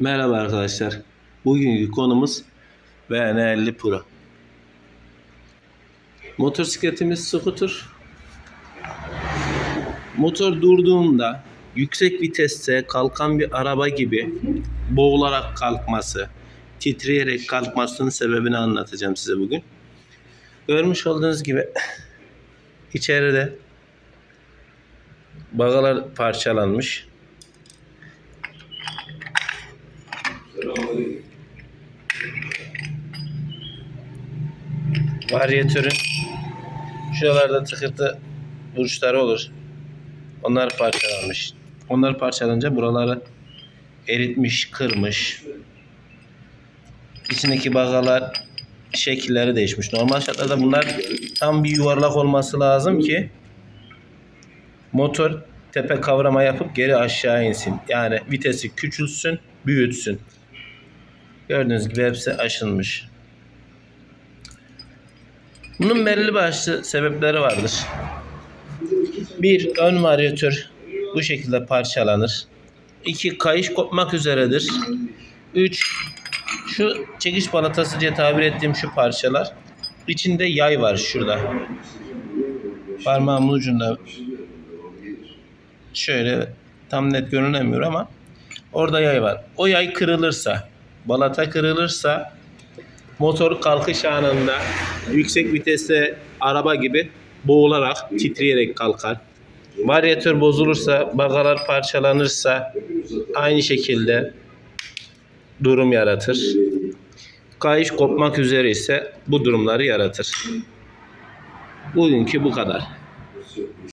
Merhaba arkadaşlar. Bugünkü konumuz VN50 Pro. Motosikletimiz scooter. Motor durduğunda yüksek viteste kalkan bir araba gibi boğularak kalkması, titreyerek kalkmasının sebebini anlatacağım size bugün. Görmüş olduğunuz gibi içeride bagalar parçalanmış. Varyatörün şuralarda tıkırtı burçları olur. Onlar parçalanmış. Onlar parçalanınca buraları eritmiş, kırmış. İçindeki bagalar şekilleri değişmiş. Normal şartlarda bunlar tam bir yuvarlak olması lazım ki motor tepe kavrama yapıp geri aşağı insin. Yani vitesi küçülsün, büyütsün. Gördüğünüz gibi hepsi aşınmış. Bunun belirli başlı sebepleri vardır. Bir, ön varyatör bu şekilde parçalanır. İki, kayış kopmak üzeredir. Üç, şu çekiş balatası diye tabir ettiğim şu parçalar. içinde yay var şurada. Parmağımın ucunda şöyle tam net görünemiyor ama orada yay var. O yay kırılırsa, balata kırılırsa motor kalkış anında yüksek viteste araba gibi boğularak, titreyerek kalkar. Varyatör bozulursa, bagalar parçalanırsa aynı şekilde durum yaratır. Kayış kopmak üzere ise bu durumları yaratır. Bugünkü bu kadar.